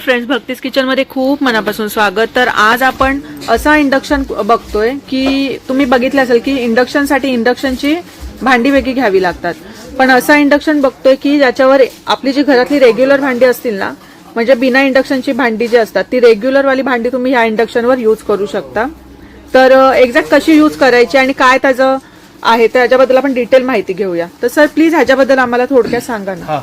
Friends भक्तीस किचनमध्ये खूप मनापासून स्वागत. तर आज आपण असा इंडक्शन बघतोय की तुम्ही बघितलं असेल की इंडक्शनसाठी इंडक्शनची भांडी वेगळी घ्यावी लागतात. पण असा इंडक्शन बघतोय की ज्याच्यावर आपली जी घरातली रेग्युलर भांडी असतील ना म्हणजे बिना इंडक्शनची भांडी जी असतात ती रेग्युलर वाली भांडी तुम्ही ह्या इंडक्शनवर यूज करू शकता. तर एक्झॅक्ट कशी यूज करायची आणि काय त्याचं आहे त्याच्याबद्दल आपण डिटेल माहिती घेऊया. तर सर प्लीज ह्याच्याबद्दल आम्हाला थोडक्यात सांगा ना.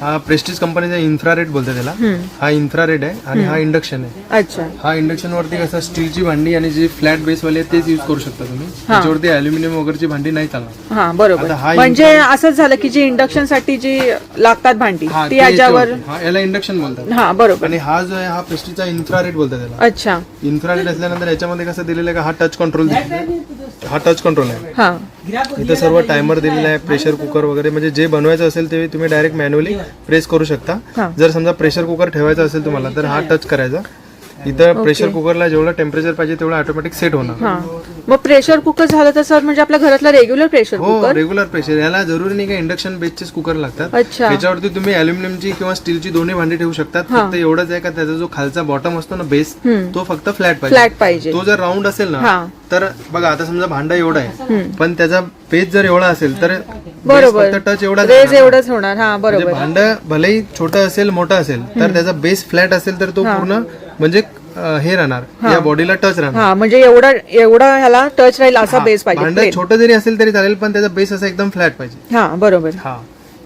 हा प्रेस्टिज कंपनीचा इन्फ्रारेड बोलते त्याला. हा इन्फ्रारेड आहे आणि हा इंडक्शन आहे. अच्छा. हा इंडक्शन वरती कसं स्टीलची भांडी आणि जी फ्लॅट बेस वाली आहे तेच युज करू शकता तुम्ही. त्याच्यावरती अल्युमिनियम वगैरेची भांडी नाही चालणार. हा बरोबर. आता हा म्हणजे असंच झालं की जी इंडक्शनसाठी जी लागतात भांडी हा ती ते याच्यावर याच्यावरती. हा याला इंडक्शन बोलतात. हा बरोबर. आणि हा जो आहे हा प्रेस्टिजचा इन्फ्रारेड बोलतात त्याला. अच्छा. इन्फ्रारेड असल्यानंतर याच्यामध्ये कसं दिलेलं आहे का हा टच कंट्रोल हा टच कंट्रोल आहे. हा. इथं सर्व टायमर दिलेला आहे प्रेशर कुकर वगैरे. म्हणजे जे बनवायचं असेल ते तुम्ही डायरेक्ट मॅन्युअली प्रेस करू. शकता. जर समजा प्रेशर कुकर ठेवायचा असेल तुम्हाला तर हा टच करायचा. इथं प्रेशर कुकरला जेवढं टेम्परेचर पाहिजे तेवढं ऑटोमॅटिक सेट होणार. हा. मग प्रेशर कुकर झालं तर सर म्हणजे आपल्या घरातला रेग्युलर प्रेशर हो कुकर रेग्युलर प्रेशर याला जरुरी नाही का इंडक्शन बेसचेच कुकर लागतात. अच्छा. त्याच्यावरती तुम्ही अल्युमिनियमची किंवा स्टीलची दोन्ही भांडी ठेवू शकतात. फक्त एवढंच आहे का त्याचा जो खालचा बॉटम असतो ना बेस हम्म. तो फक्त फ्लॅट पाहिजे. फ्लॅट पाहिजे. तो जर राऊंड असेल हा. ना तर बघा आता समजा भांडा एवढा आहे. पण त्याचा बेस जर एवढा असेल तर बरोबर. टच एवढा रेज एवढंच होणार. हा म्हणजे बरोबर. भांड भलेही छोटं असेल मोठं असेल तर त्याचा बेस फ्लॅट असेल तर तो पूर्ण म्हणजे हे राहणार. या बॉडीला टच राहणार. हा म्हणजे एवढा एवढा ह्याला टच राहील असा बेस भांड पाहिजे छोटं जरी असेल तरी चालेल पण त्याचा बेस असा एकदम फ्लॅट पाहिजे. हा बरोबर. हा.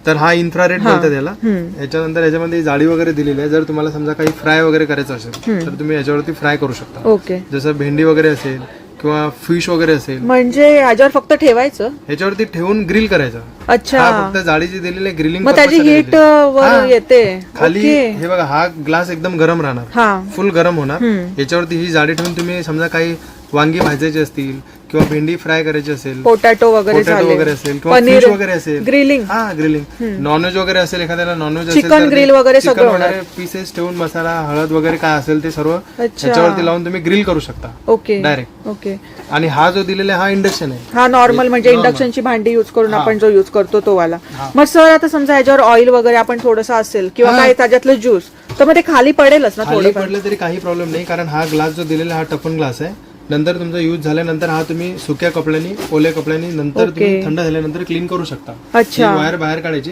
तर हा इन्फ्रारेड बोलतात त्याला. याच्यानंतर याच्यामध्ये जाळी वगैरे दिलेली आहे. जर तुम्हाला समजा काही फ्राय वगैरे करायचं असेल तर तुम्ही याच्यावरती फ्राय करू शकता. ओके. जसं भेंडी वगैरे असेल किंवा फिश वगैरे असेल म्हणजे ह्याच्यावर फक्त ठेवायचं? याच्यावरती ठेवून ग्रिल करायचं. अच्छा. हा फक्त जाळीची दिलेली ग्रिलिंग मग त्याची हिट वर येते. खाली ओके. हे बघा हा ग्लास एकदम गरम राहणार. हा. फुल गरम होणार. हम्म. याच्यावरती ही जाडी ठेवून तुम्ही समजा काही वांगी भाजायची असतील किंवा भेंडी फ्राय करायची असेल पोटॅटो वगैरे पोटॅटो झाले वगैरे असेल किंवा पनीर फिश वगैरे असेल. ग्रिलिंग. हा ग्रिलिंग. नॉनव्हेज वगैरे असेल एखाद्याला नॉनव्हेज Chicken grill वगैरे सगळं होणार. पीसेस ठेवून मसाला हळद वगैरे काय असेल ते सर्व अच्छा. याच्यावरती लावून तुम्ही ग्रिल करू शकता. ओके. Direct okay. आणि हा जो दिलेला आहे हा इंडक्शन आहे. हा नॉर्मल म्हणजे इंडक्शनची भांडी युज करून आपण जो युज करतो तो वाला. मग सर आता समजा याच्यावर ऑइल वगैरे आपण थोडस असेल किंवा काय त्याच्यातलं ज्यूस तर मग ते खाली पडेलच ना खाली थोडं पडलं तरी काही प्रॉब्लेम नाही कारण हा ग्लास जो दिलेला हा टफन ग्लास आहे. नंतर तुमचा यूज झाल्यानंतर हा तुम्ही सुक्या कपड्यांनी ओल्या कपड्यांनी नंतर तुम्ही थंड झाल्यानंतर क्लीन करू शकता. अच्छा. वायर बाहेर काढायची.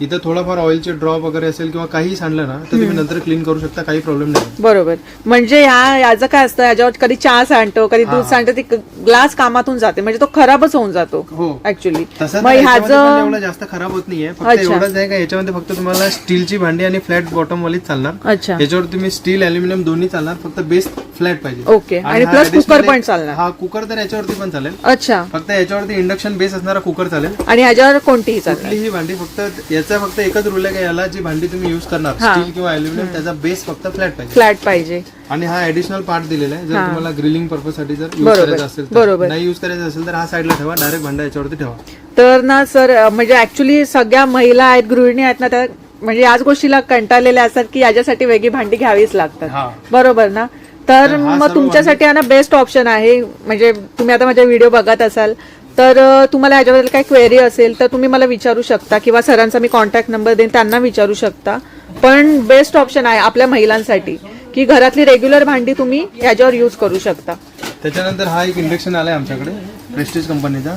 इथं थोडाफार ऑइलचे ड्रॉप वगैरे असेल किंवा काही सांडलं ना तर तुम्ही नंतर क्लीन करू शकता काही प्रॉब्लेम नाही. बरोबर. म्हणजे ह्या याचं काय असतं याच्यावर कधी चहा सांडतो कधी दूध सांडतो ती ग्लास कामातून जाते. म्हणजे तो खराबच होऊन जातो हो. ऍक्च्युली तसं मग तर याच्यामध्ये पण ह्याचं एवढं जास्त खराब होत नाहीये. फक्त एवढंच आहे का याच्यामध्ये फक्त तुम्हाला स्टीलची भांडी आणि फ्लॅट बॉटम वालीच चालणार. अच्छा. याच्यावर तुम्ही स्टील अल्युमिनियम दोन्ही चालणार फक्त बेस फ्लॅट पाहिजे. ओके आणि हा प्लस कुकर पण चालणार. हा कुकर तर याच्यावरती पण चालेल. अच्छा. फक्त याच्यावरती इंडक्शन बेस असणारा कुकर चालेल. आणि ह्याच्यावर कोणतीही चालणार? कुठलीही भांडी फक्त याचा फक्त एकच रूल आहे का याला जी भांडी तुम्ही युज करणार स्टील किंवा अल्युमिनियम त्याचा बेस फक्त फ्लॅट पाहिजे. फ्लॅट पाहिजे. आणि हा ऍडिशनल पार्ट दिलेला आहे. जर तुम्हाला ग्रिलिंग पर्पजसाठी जर युज बरोबर, करायचा असेल बरोबर. नाही युज करायचा असेल तर हा साईडला ठेवा डायरेक्ट भांडा याच्यावरती ठेवा. तर ना सर अं, म्हणजे ऍक्च्युली सगळ्या महिला आहेत गृहिणी आहेत ना त्या म्हणजे याच गोष्टीला कंटाळलेल्या असतात की याच्यासाठी वेगळी भांडी घ्यावीच लागतात. बरोबर ना? तर हा मग सर्व तुमच्यासाठी हा ना बेस्ट ऑप्शन आहे. म्हणजे तुम्ही आता माझे व्हिडिओ बघत असाल तर तुम्हाला याच्याबद्दल काही क्वेरी असेल तर तुम्ही मला विचारू शकता किंवा सरांचा मी कॉन्टॅक्ट नंबर देईन त्यांना विचारू शकता. पण बेस्ट ऑप्शन आहे आपल्या महिलांसाठी की घरातली रेग्युलर भांडी तुम्ही याच्यावर यूज करू शकता. त्याच्यानंतर हा एक इंडक्शन आलाय आमच्याकडे प्रेस्टिज कंपनीचा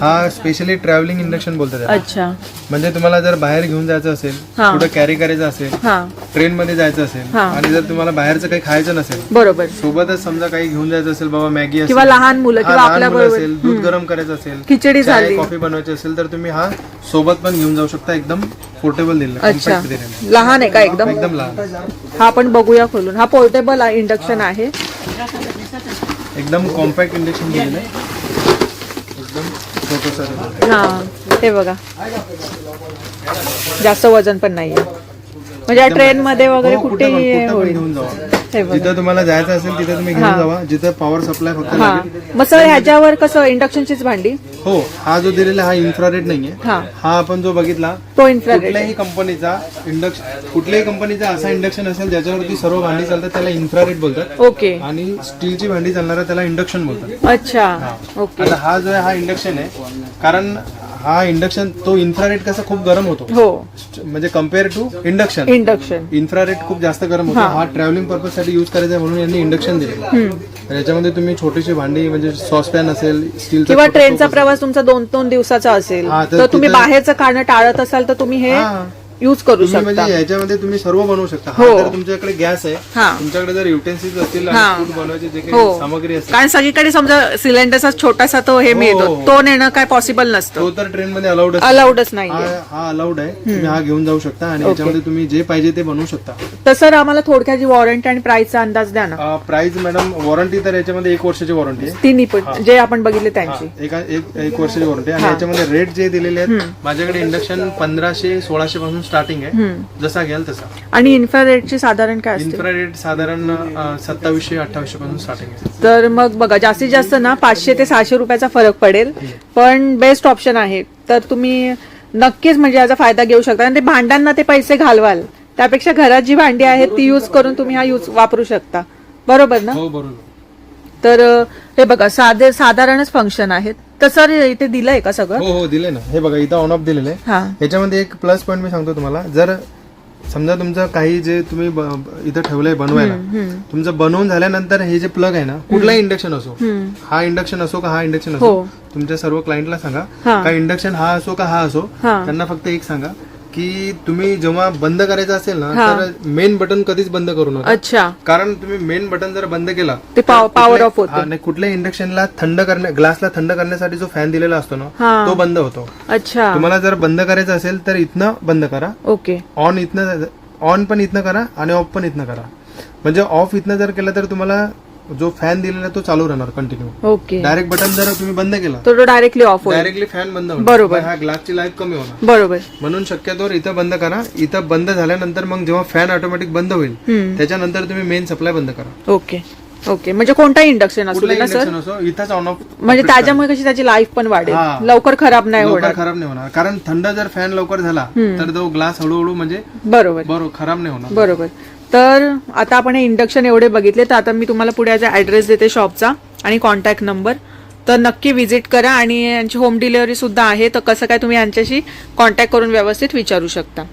हा स्पेशली ट्रॅव्हलिंग इंडक्शन बोलतात. अच्छा. म्हणजे तुम्हाला जर बाहेर घेऊन जायचं असेल हा. कुठं कॅरी करायचं असेल हा. ट्रेन मध्ये जायचं असेल हा. आणि जर तुम्हाला बाहेरचं काही खायचं नसेल बरोबर. सोबतच समजा काही घेऊन जायचं असेल बाबा मॅगी असेल किंवा लहान मुलं हा, किंवा लहान आपल्या मुलं बरोबर. असेल दूध गरम करायचं असेल खिचडी चाय, झाली. कॉफी बनवायची असेल तर तुम्ही हा सोबत पण घेऊन जाऊ शकता एकदम पोर्टेबल दिलेला अच्छा. compact दिलेला. आहे. लहान आहे का एकदम? एकदम लहान. हा आपण बघूया खोलून. हा पोर्टेबल इंडक्शन आहे. एकदम कॉम्पॅक्ट इंडक्शन दिलेलं आहे. हा हे बघा. जास्त वजन पण नाहीये. म्हणजे ट्रेन मध्ये वगैरे हो, कुठं कुठेही होईल. जिथं तुम्हाला जायचं असेल तिथं तुम्ही घेऊन जावा. जिथं पॉवर सप्लाय फक्त हा. लागेल मग सर ह्याच्यावर कसं इंडक्शनचीच भांडी? हो हा जो दिलेला हा इन्फ्रारेड नाहीये. हा. हा आपण जो बघितला तो इन्फ्रारेड कुठल्याही कंपनीचा इंडक्शन कुठल्याही कंपनीचा असा इंडक्शन असेल ज्याच्यावरती सर्व भांडी चालतात त्याला इन्फ्रारेड बोलतात. ओके. आणि स्टीलची भांडी चालणारा त्याला इंडक्शन बोलतात. अच्छा. ओके. आता हा जो आहे हा इंडक्शन आहे कारण हा इंडक्शन तो इन्फ्रारेड कसा खूप गरम होतो. हो. म्हणजे compare to induction induction infrared खूप जास्त गरम होतो. हा. ट्रॅव्हलिंग पर्पजसाठी युज करायचा आहे म्हणून यांनी इंडक्शन दिले. याच्यामध्ये तुम्ही छोटीशी भांडी म्हणजे सॉसपॅन असेल स्टीलचा किंवा ट्रेनचा प्रवास तुमचा दोन दोन दिवसाचा असेल. तर तुम्ही बाहेरचं खाणं टाळत असाल तर तुम्ही हा. युज करू तुम्ही शकता. म्हणजे याच्यामध्ये तुम्ही सर्व बनवू शकता. हा हो. जर तुमच्याकडे गॅस आहे. हा. तुमच्याकडे जर युटेन्सिल्स असतील हा. आणि food बनवायची जे हो. काही सामग्री असते कारण सगळीकडे समजा सिलेंडरचा छोटासा तो हे मिळतो. हो. तो नेणं काय पॉसिबल नसतं. तो तर ट्रेन मध्ये अलाउड अलाउडच नाही हा हा अलाउड आहे. तुम्ही हा घेऊन जाऊ शकता आणि याच्यामध्ये तुम्ही जे पाहिजे ते बनवू शकता. तर सर आम्हाला थोडक्यात वॉरंटी आणि प्राइसचा अंदाज द्या ना. प्राइस मॅडम वॉरंटी तर याच्यामध्ये एक वर्षाची वॉरंटी आहे. तिन्ही पण जे आपण बघितले त्यांची. एका एक एक वर्षाची वॉरंटी आणि याच्यामध्ये रेट जे दिलेले आहेत माझ्याकडे इंडक्शन पंधराशे सोळाशे पासून स्टार्टिंग आहे. जसा घ्याल तसा. आणि इन्फ्रारेडची साधारण काय असते? इन्फ्रारेट साधारण अं, सत्तावीसशे अठ्ठावीसशे पासून स्टार्टिंग आहे. तर मग बघा जास्तीत जास्त ना पाचशे ते सहाशे रुपयाचा फरक पडेल. पण बेस्ट ऑप्शन आहे. तर तुम्ही नक्कीच म्हणजे याचा फायदा घेऊ शकता. आणि ते भांड्यांना ते पैसे घालवाल. त्यापेक्षा घरात जी भांडी आहेत ती यूज करून तुम्ही हा यूज वापरू शकता. बरोबर ना? हो बरोबर. तर अं, हे बघा साधे साधारणच फंक्शन आहेत. तर सर इथे दिलंय का सगळं हो हो दिले ना हे बघा इथं ऑन ऑफ दिलेलं आहे हा याच्यामध्ये एक प्लस पॉईंट मी सांगतो तुम्हाला जर समजा तुमचं काही जे तुम्ही ब- इथं ठेवलंय बनवायला तुमचं बनवून झाल्यानंतर हे जे प्लग आहे ना कुठलाही इंडक्शन असो हम्म. हा इंडक्शन असो का हा इंडक्शन हो. असो तुमच्या सर्व क्लायंटला सांगा हा. का इंडक्शन हा असो का हा असो हा. त्यांना फक्त एक सांगा की तुम्ही जेव्हा बंद करायचं असेल ना. तर मेन बटन कधीच बंद करू नका. अच्छा. कारण तुम्ही मेन बटन जर बंद केला ते पाव- तर power कुठल्या- off होते. नाही कुठल्याही इंडक्शनला थंड करण्या ग्लासला थंड करण्यासाठी जो फॅन दिलेला असतो ना. तो बंद होतो. अच्छा. तुम्हाला जर बंद करायचं असेल तर इथनं बंद करा. ओके. ऑन इथनं ऑन पण इथनं करा आणि ऑफ पण इथनं करा. म्हणजे ऑफ इथनं जर केलं तर तुम्हाला जो फॅन दिलेला तो चालू राहणार कंटिन्यू ओके डायरेक्ट बटन जर तुम्ही बंद केला तर तो डायरेक्टली ऑफ होईल. डायरेक्टली फॅन बंद होणार. बरोबर. ह्या ग्लासची लाईफ कमी होणार. बरोबर. म्हणून शक्यतोवर इथं बंद करा. इथं बंद झाल्यानंतर मग जेव्हा फॅन ऑटोमॅटिक बंद होईल. त्याच्यानंतर तुम्ही मेन सप्लाय बंद करा. ओके ओके म्हणजे कोणताही इंडक्शन असू ना सर इथंच ऑन ऑफ म्हणजे त्याच्यामुळे कशी त्याची लाईफ पण वाढेल. हा. लवकर खराब नाही लवकर होणार. खराब नाही होणार. कारण थंड जर फॅन लवकर झाला तर तो ग्लास हळूहळू म्हणजे बरोबर. बरोबर खराब नाही होणार. बरोबर. तर आता आपण हे इंडक्शन एवढे बघितले तर आता मी तुम्हाला पुढे याचा ऍड्रेस देते शॉपचा आणि कॉन्टॅक्ट नंबर तर नक्की व्हिजिट करा आणि यांची होम डिलिव्हरी सुद्धा आहे. तर कसं काय तुम्ही यांच्याशी कॉन्टॅक्ट करून व्यवस्थित विचारू शकता.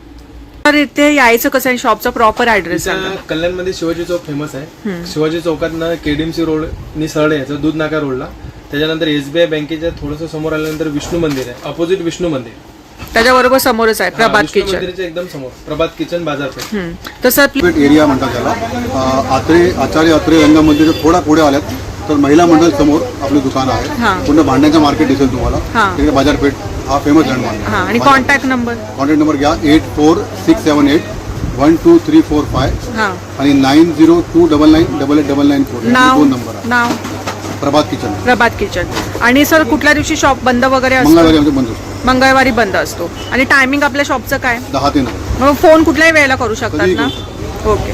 तर इथे यायचं कसं आहे? शॉपचा प्रॉपर ऍड्रेस सांगा. कल्याणमध्ये शिवाजी चौक फेमस आहे. शिवाजी चौकात केडीएमसी रोड नि सरळ यायचं दूध नाका रोडला त्याच्यानंतर एसबीआय बँकेच्या थोडस समोर आल्यानंतर विष्णू मंदिर आहे. अपोजिट विष्णू मंदिर. त्याच्याबरोबर समोरच आहे हा, प्रभात किचन. एकदम समोर प्रभात किचन बाजारपेठ. हम्म. तर सर प्लीज पेठ एरिया म्हणतात त्याला. अ, आत्रे आचार्य अत्रे रंगमंदिर थोडा पुढे आल्यात तर महिला मंडळ समोर आपलं दुकान हा. आहे पूर्ण भांड्याचं मार्केट दिसेल हा. तुम्हाला तिकडे बाजारपेठ हा फेमस लँडमार्क हा आणि कॉन्टॅक्ट नंबर कॉन्टॅक्ट नंबर घ्या. Eight four six seven eight one two three four five हा. आणि nine zero two double nine double eight double nine four नाव? दोन नंबर आहे. नाव? प्रभात किचन. प्रभात किचन. आणि सर कुठल्या दिवशी शॉप बंद वगैरे असतो? मंगळवारी आमचं बंद असतो. मंगळवारी बंद असतो. आणि टायमिंग आपल्या शॉपचं काय? दहा ते नऊ. मग फोन कुठल्याही वेळेला करू शकतात कधीही ना? करू ओके